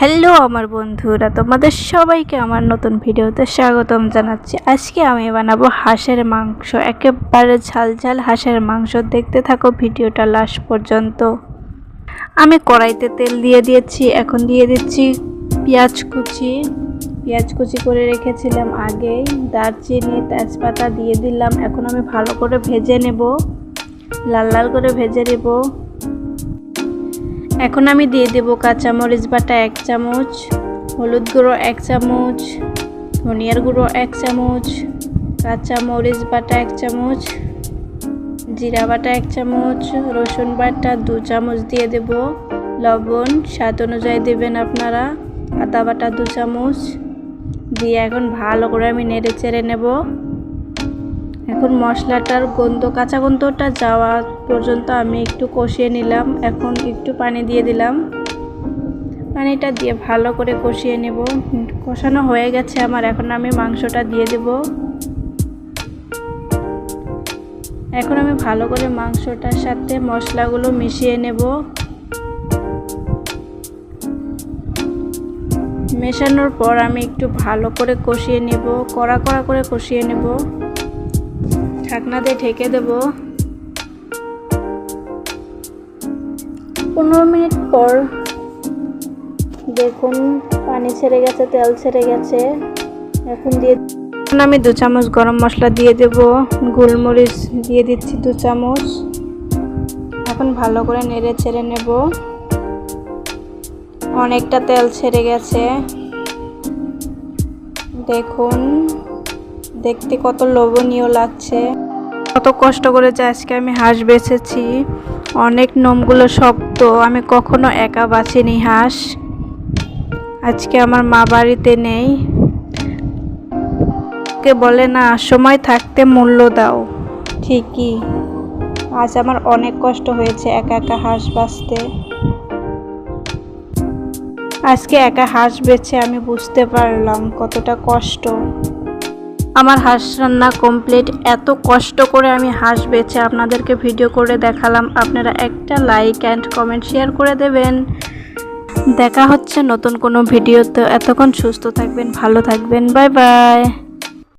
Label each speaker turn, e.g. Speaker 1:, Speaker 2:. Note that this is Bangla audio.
Speaker 1: হ্যালো আমার বন্ধুরা, তোমাদের সবাইকে আমার নতুন ভিডিওতে স্বাগতম জানাচ্ছি। আজকে আমি বানাবো হাঁসের মাংস। একেবারে ঝাল ঝাল হাঁসের মাংস। দেখতে থাকো ভিডিওটা লাস্ট পর্যন্ত। আমি কড়াইতে তেল দিয়ে দিয়েছি, এখন দিয়ে দিচ্ছি পেঁয়াজ কুচি। পেঁয়াজ কুচি করে রেখেছিলাম আগেই দারচিনি, তেজপাতা দিয়ে দিলাম। এখন আমি ভালো করে ভেজে নেব, লাল লাল করে ভেজে নেব। এখন আমি দিয়ে দেবো কাঁচামরিচ বাটা এক চামচ, হলুদ গুঁড়ো এক চামচ, ধনিয়ার গুঁড়ো এক চামচ, কাঁচামরিচ বাটা এক চামচ, জিরা বাটা এক চামচ, রসুন বাটা দু চামচ দিয়ে দেব। লবণ স্বাদ অনুযায়ী দেবেন আপনারা, আদা বাটা দু চামচ। দিয়ে এখন ভালো করে আমি নেড়ে চেড়ে নেব। এখন মশলাটার গন্ধ, কাঁচা গন্ধটা যাওয়া পর্যন্ত আমি একটু কষিয়ে নিলাম। এখন একটু পানি দিয়ে দিলাম। পানিটা দিয়ে ভালো করে কষিয়ে নেব। কষানো হয়ে গেছে আমার, এখন আমি মাংসটা দিয়ে দেব। এখন আমি ভালো করে মাংসটার সাথে মশলাগুলো মিশিয়ে নেব। মেশানোর পর আমি একটু ভালো করে কষিয়ে নেব, কড়া কড়া করে কষিয়ে নেব। ঢাকনা দিয়ে ঢেকে দেব। পনেরো মিনিট পর দেখুন, পানি ছেড়ে গেছে, তেল ছেড়ে গেছে। এখন দিয়ে আমি দু চামচ গরম মশলা দিয়ে দেব। গোলমরিচ দিয়ে দিচ্ছি দু চামচ। এখন ভালো করে নেড়ে ছেড়ে নেব। অনেকটা তেল ছেড়ে গেছে। দেখুন দেখতে কত লোভনীয় লাগছে। কত কষ্ট করে যে আজকে আমি হাঁস বেছেছি। অনেক নোমগুলো শক্ত, আমি কখনো একা বাছিনি হাঁস। আজকে আমার মা বাড়িতে নেই। কে বলে, না, সময় থাকতে মূল্য দাও। ঠিকই। আজ আমার অনেক কষ্ট হয়েছে একা একা হাঁস বাঁচতে। আজকে একা হাঁস বেছে আমি বুঝতে পারলাম কতটা কষ্ট। আমার হাঁস রান্না কমপ্লিট এত কষ্ট করে আমি হাঁস বেছে আপনাদেরকে ভিডিও করে দেখালাম। আপনারা একটা লাইক অ্যান্ড কমেন্ট শেয়ার করে দেবেন। দেখা হচ্ছে নতুন কোনো ভিডিওতে এতক্ষণ সুস্থ থাকবেন, ভালো থাকবেন। Bye bye